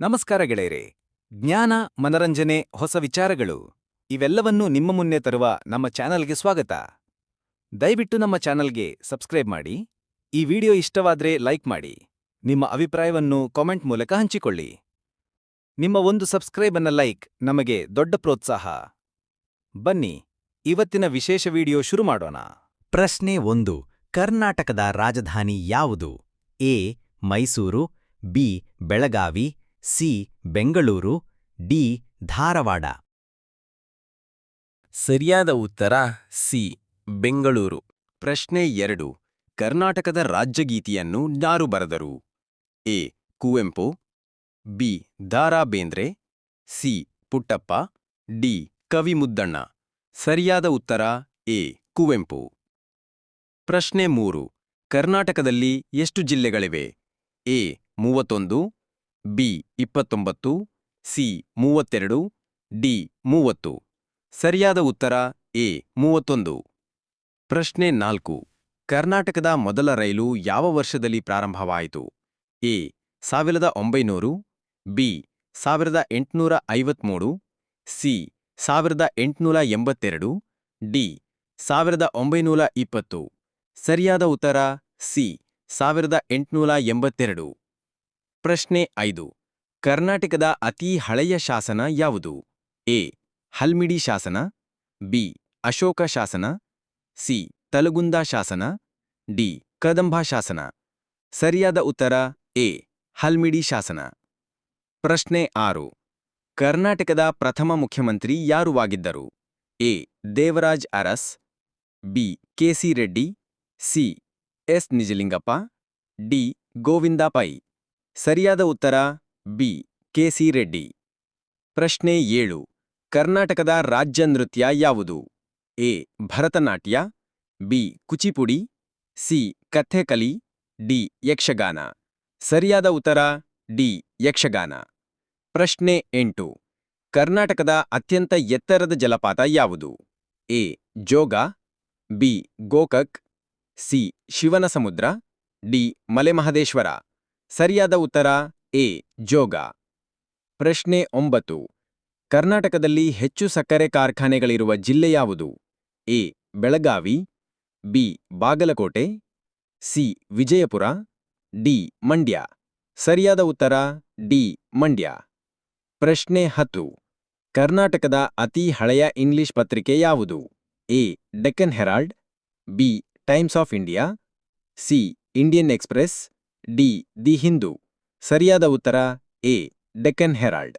ನಮಸ್ಕಾರ ಗೆಳೆಯರೆ. ಜ್ಞಾನ, ಮನರಂಜನೆ, ಹೊಸ ವಿಚಾರಗಳು, ಇವೆಲ್ಲವನ್ನೂ ನಿಮ್ಮ ಮುನ್ನೆ ತರುವ ನಮ್ಮ ಚಾನಲ್ಗೆ ಸ್ವಾಗತ. ದಯವಿಟ್ಟು ನಮ್ಮ ಚಾನಲ್ಗೆ ಸಬ್ಸ್ಕ್ರೈಬ್ ಮಾಡಿ, ಈ ವಿಡಿಯೋ ಇಷ್ಟವಾದ್ರೆ ಲೈಕ್ ಮಾಡಿ, ನಿಮ್ಮ ಅಭಿಪ್ರಾಯವನ್ನು ಕಾಮೆಂಟ್ ಮೂಲಕ ಹಂಚಿಕೊಳ್ಳಿ. ನಿಮ್ಮ ಒಂದು ಸಬ್ಸ್ಕ್ರೈಬ್ ಅನ್ನ ಲೈಕ್ ನಮಗೆ ದೊಡ್ಡ ಪ್ರೋತ್ಸಾಹ. ಬನ್ನಿ, ಇವತ್ತಿನ ವಿಶೇಷ ವಿಡಿಯೋ ಶುರು ಮಾಡೋಣ. ಪ್ರಶ್ನೆ ಒಂದು, ಕರ್ನಾಟಕದ ರಾಜಧಾನಿ ಯಾವುದು? A, Mysuru, B, Belagavi C, Bengaluru, D, Dharwad. ಸರಿಯಾದ ಉತ್ತರ, ಸಿ, ಬೆಂಗಳೂರು. ಪ್ರಶ್ನೆ ಎರಡು, ಕರ್ನಾಟಕದ ರಾಜ್ಯಗೀತಿಯನ್ನು ಯಾರು ಬರೆದರು? ಎ, ಕುವೆಂಪು, ಬಿ ದಾರಾ ಬೇಂದ್ರೆ ಸಿ, ಪುಟ್ಟಪ್ಪ, ಡಿ ಕವಿ ಮುದ್ದಣ್ಣ ಸರಿಯಾದ ಉತ್ತರ, ಎ, ಕುವೆಂಪು. ಪ್ರಶ್ನೆ ಮೂರು, ಕರ್ನಾಟಕದಲ್ಲಿ ಎಷ್ಟು ಜಿಲ್ಲೆಗಳಿವೆ? ಎ, ಮೂವತ್ತೊಂದು ಬಿ ಇಪ್ಪತ್ತೊಂಬತ್ತು, ಸಿ ಮೂವತ್ತೆರಡು, ಡಿ ಮೂವತ್ತು. ಸರಿಯಾದ ಉತ್ತರ ಎ ಮೂವತ್ತೊಂದು. ಪ್ರಶ್ನೆ ನಾಲ್ಕು. ಕರ್ನಾಟಕದ ಮೊದಲ ರೈಲು ಯಾವ ವರ್ಷದಲ್ಲಿ ಪ್ರಾರಂಭವಾಯಿತು? ಎ ಸಾವಿರದ ಒಂಬೈನೂರು, ಬಿ ಸಾವಿರದ ಎಂಟುನೂರ ಐವತ್ಮೂರು, ಸಿ ಸಾವಿರದ ಎಂಟುನೂರ ಎಂಬತ್ತೆರಡು, ಡಿ ಸಾವಿರದ ಒಂಬೈನೂರ ಇಪ್ಪತ್ತು. ಸರಿಯಾದ ಉತ್ತರ ಸಿ ಸಾವಿರದ ಎಂಟುನೂರ ಎಂಬತ್ತೆರಡು. ಪ್ರಶ್ನೆ ಐದು. ಕರ್ನಾಟಕದ ಅತೀ ಹಳೆಯ ಶಾಸನ ಯಾವುದು? ಎ. ಹಲ್ಮಿಡಿ ಶಾಸನ, ಬಿ. ಅಶೋಕ ಶಾಸನ, ಸಿ. ತಲಗುಂದ ಶಾಸನ, ಡಿ. ಕದಂಬಾ ಶಾಸನ. ಸರಿಯಾದ ಉತ್ತರ, ಎ. ಹಲ್ಮಿಡಿ ಶಾಸನ. ಪ್ರಶ್ನೆ ಆರು. ಕರ್ನಾಟಕದ ಪ್ರಥಮ ಮುಖ್ಯಮಂತ್ರಿ ಯಾರುವಾಗಿದ್ದರು A. Devaraj Urs, B. K C Reddy, C. S. Nijalingappa, D. Govinda Pai. ಸರಿಯಾದ ಉತ್ತರ, ಬಿ ಕೆಸಿ ರೆಡ್ಡಿ. ಪ್ರಶ್ನೆ ಏಳು, ಕರ್ನಾಟಕದ ರಾಜ್ಯ ನೃತ್ಯ ಯಾವುದು? A, Bharatanatyam, B, Kuchipudi, C, Kathakali, D, Yakshagana. ಸರಿಯಾದ ಉತ್ತರ, ಡಿ, ಯಕ್ಷಗಾನ. ಪ್ರಶ್ನೆ ಎಂಟು, ಕರ್ನಾಟಕದ ಅತ್ಯಂತ ಎತ್ತರದ ಜಲಪಾತ ಯಾವುದು? A, Jog, B, Gokak, C Shivana Samudra D, Malemahadeshwara. ಸರಿಯಾದ ಉತ್ತರ, ಎ, ಜೋಗ. ಪ್ರಶ್ನೆ ಒಂಬತ್ತು. ಕರ್ನಾಟಕದಲ್ಲಿ ಹೆಚ್ಚು ಸಕ್ಕರೆ ಕಾರ್ಖಾನೆಗಳಿರುವ ಜಿಲ್ಲೆ ಯಾವುದು? A, Belagavi, B, Bagalkot, C, Vijayapura, D, Mandya. ಸರಿಯಾದ ಉತ್ತರ, ಡಿ, ಮಂಡ್ಯ. ಪ್ರಶ್ನೆ ಹತ್ತು. ಕರ್ನಾಟಕದ ಅತಿ ಹಳೆಯ ಇಂಗ್ಲಿಷ್ ಪತ್ರಿಕೆ ಯಾವುದು? A, Deccan Herald, B, Times of India, C, Indian Express D the Hindu. ಸರಿಯಾದ ಉತ್ತರ ಎ ಡೆಕ್ಕನ್ ಹೆರಾಲ್ಡ್.